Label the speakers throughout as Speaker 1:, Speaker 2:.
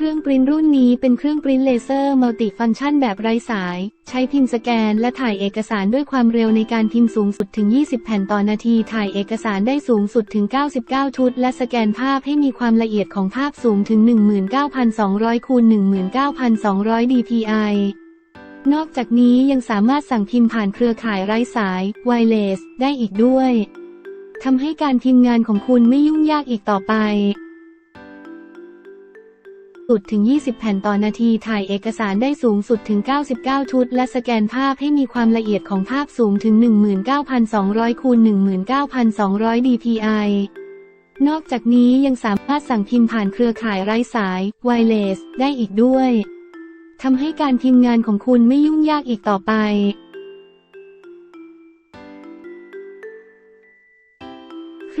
Speaker 1: เครื่องปริ้นรุ่นนี้เป็นเครื่องปริ้นเลเซอร์มัลติฟังก์ชันแบบไร้สาย ใช้พิมพ์สแกนและถ่ายเอกสารด้วยความเร็วในการพิมพ์สูงสุดถึง 20 แผ่นต่อนาที ถ่ายเอกสารได้สูงสุดถึง 99 ชุด และสแกนภาพให้มีความละเอียดของภาพสูงถึง 19,200คูณ19,200 dpi นอกจากนี้ยังสามารถสั่งพิมพ์ผ่านเครือข่ายไร้สาย wireless ได้อีกด้วยทำให้การพิมพ์งานของคุณไม่ยุ่งยากอีกต่อไป สุดถึง 20 แผ่นต่อนาทีถ่ายเอกสารได้สูงสุดถึง 99 ชุด และสแกนภาพให้มีความละเอียดของภาพสูงถึง 19,200คูณ19,200 dpi นอกจากนี้ยังสามารถสั่งพิมพ์ผ่านเครือข่ายไร้สาย wireless ได้อีกด้วยทำให้การพิมพ์งานของคุณไม่ยุ่งยากอีกต่อไป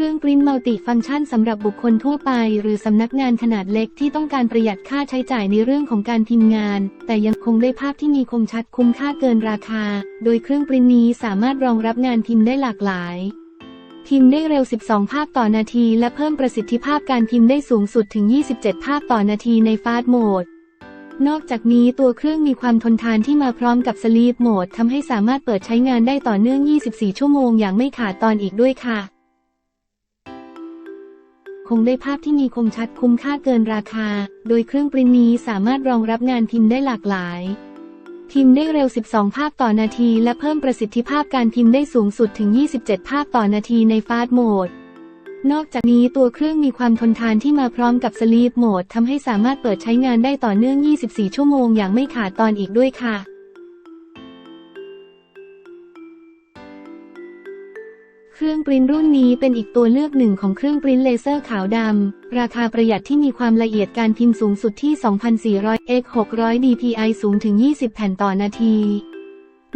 Speaker 1: เครื่องปริ้นมัลติฟังก์ชันสำหรับบุคคลทั่วไป หรือสำนักงานขนาดเล็กที่ต้องการประหยัดค่าใช้จ่ายในเรื่องของการพิมพ์งาน แต่ยังคงได้ภาพที่มีคมชัดคุ้มค่าเกินราคา โดยเครื่องปริ้นนี้สามารถรองรับงานพิมพ์ได้หลากหลายพิมพ์ได้เร็ว 12 ภาพต่อนาที และเพิ่มประสิทธิภาพการพิมพ์ได้สูงสุดถึง 27 ภาพต่อนาทีในฟาสต์โหมด นอกจากนี้ตัวเครื่องมีความทนทานที่มาพร้อมกับสลีปโหมดทำให้สามารถเปิดใช้งานได้ต่อเนื่อง 24 ชั่วโมงอย่างไม่ขาดตอนอีกด้วยค่ะ คงได้ภาพที่มีคมชัดคุ้มค่าเกินราคา โดยเครื่องปริ้นนี้สามารถรองรับงานพิมพ์ได้หลากหลาย พิมพ์ได้เร็ว 12 ภาพต่อนาที และเพิ่มประสิทธิภาพการพิมพ์ได้สูงสุดถึง 27 ภาพต่อนาทีในฟาสต์โหมด นอกจากนี้ตัวเครื่องมีความทนทานที่มาพร้อมกับสลีปโหมดทำให้สามารถเปิดใช้งานได้ต่อเนื่อง 24 ชั่วโมงอย่างไม่ขาดตอนอีกด้วยค่ะ เครื่องปริ้นรุ่นนี้เป็นอีกตัวเลือกหนึ่งของเครื่องปริ้นเลเซอร์ขาวดำ ราคาประหยัดที่มีความละเอียดการพิมพ์สูงสุดที่ 2,400 x 600 dpi สูงถึง 20 แผ่นต่อนาที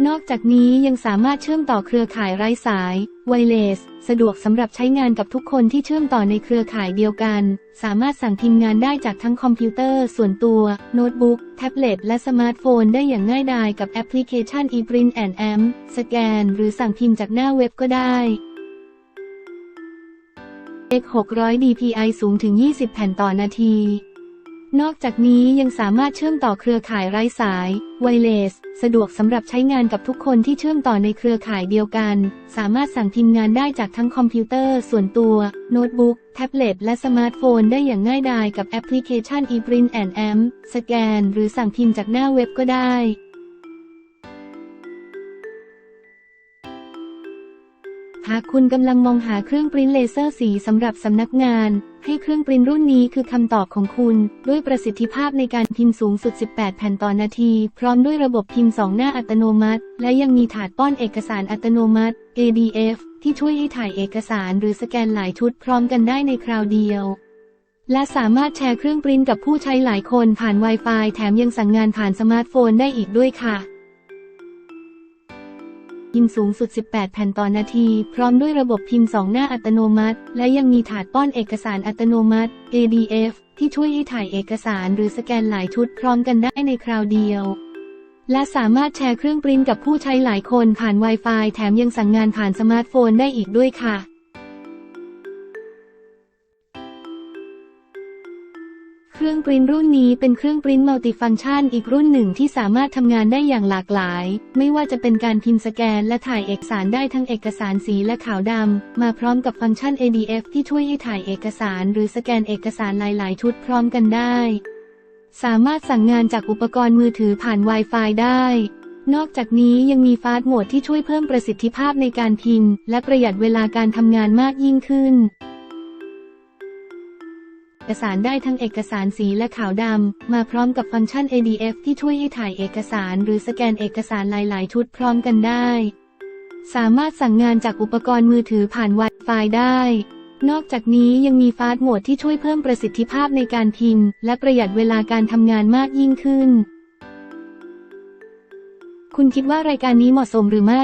Speaker 1: นอกจากนี้ยังสามารถเชื่อมต่อเครือข่ายไร้สาย wireless สะดวกสำหรับใช้งานกับทุกคนที่เชื่อมต่อในเครือข่ายเดียวกัน สามารถสั่งพิมพ์งานได้จากทั้งคอมพิวเตอร์ ส่วนตัว โน้ตบุ๊ก แท็บเล็ต และสมาร์ทโฟนได้อย่างง่ายดายกับแอปพลิเคชัน ePrint and Amp สแกน หรือสั่งพิมพ์จากหน้าเว็บก็ได้ X 600 dpi สูงถึง 20 แผ่นต่อนาที นอกจากนี้ยังสามารถเชื่อมต่อเครือข่ายไร้สาย wireless สะดวกสำหรับใช้งานกับทุกคนที่เชื่อมต่อในเครือข่ายเดียวกัน สามารถสั่งพิมพ์งานได้จากทั้งคอมพิวเตอร์ ส่วนตัว โน้ตบุ๊ก แท็บเล็ต และสมาร์ทโฟนได้อย่างง่ายดายกับแอปพลิเคชัน ePrint and Amp สแกน หรือสั่งพิมพ์จากหน้าเว็บก็ได้ หากคุณกำลังมองหาเครื่องปริ้นเลเซอร์สีสำหรับสำนักงาน ให้เครื่องปริ้นรุ่นนี้คือคำตอบของคุณ ด้วยประสิทธิภาพในการพิมพ์สูงสุด 18 แผ่นต่อนาที พร้อมด้วยระบบพิมพ์ 2 หน้าอัตโนมัติ และยังมีถาดป้อนเอกสารอัตโนมัติ ADF ที่ช่วยให้ถ่ายเอกสารหรือสแกนหลายชุดพร้อมกันได้ในคราวเดียวและสามารถแชร์เครื่องปริ้นกับผู้ใช้หลายคนผ่าน Wi-Fi แถมยังสั่งงานผ่านสมาร์ทโฟนได้อีกด้วยค่ะ พิมพ์สูงสุด 18 แผ่นต่อนาที พร้อมด้วยระบบพิมพ์ 2 หน้าอัตโนมัติ และยังมีถาดป้อนเอกสารอัตโนมัติ ADF ที่ช่วยให้ถ่ายเอกสารหรือสแกนหลายชุดพร้อมกันได้ในคราวเดียว และสามารถแชร์เครื่องปริ้นกับผู้ใช้หลายคนผ่าน Wi-Fi แถมยังสั่งงานผ่านสมาร์ทโฟนได้อีกด้วยค่ะ เครื่องปริ้นรุ่นนี้เป็นเครื่องปริ้นมัลติฟังก์ชันอีกรุ่นหนึ่งที่สามารถทำงานได้อย่างหลากหลาย ไม่ว่าจะเป็นการพิมพ์สแกนและถ่ายเอกสารได้ทั้งเอกสารสีและขาวดำ มาพร้อมกับฟังก์ชัน ADF ที่ช่วยให้ถ่ายเอกสาร หรือสแกนเอกสารหลาย ๆ ชุดพร้อมกันได้ สามารถสั่งงานจากอุปกรณ์มือถือผ่าน Wi-Fi ได้ นอกจากนี้ยังมีฟาสต์โหมดที่ช่วยเพิ่มประสิทธิภาพในการพิมพ์ และประหยัดเวลาการทำงานมากยิ่งขึ้น อกสารได้ทั้งเอกสารสีและขาวดำ มาพร้อมกับฟังก์ชัน ADF ที่ช่วยให้ถ่ายเอกสารหรือสแกนเอกสารหลาย ๆ ชุดพร้อมกันได้ สามารถสั่งงานจากอุปกรณ์มือถือผ่าน Wi-Fi ได้ นอกจากนี้ยังมีฟาสต์โหมดที่ช่วยเพิ่มประสิทธิภาพในการพิมพ์ และประหยัดเวลาการทำงานมากยิ่งขึ้น คุณคิดว่ารายการนี้เหมาะสมหรือไม่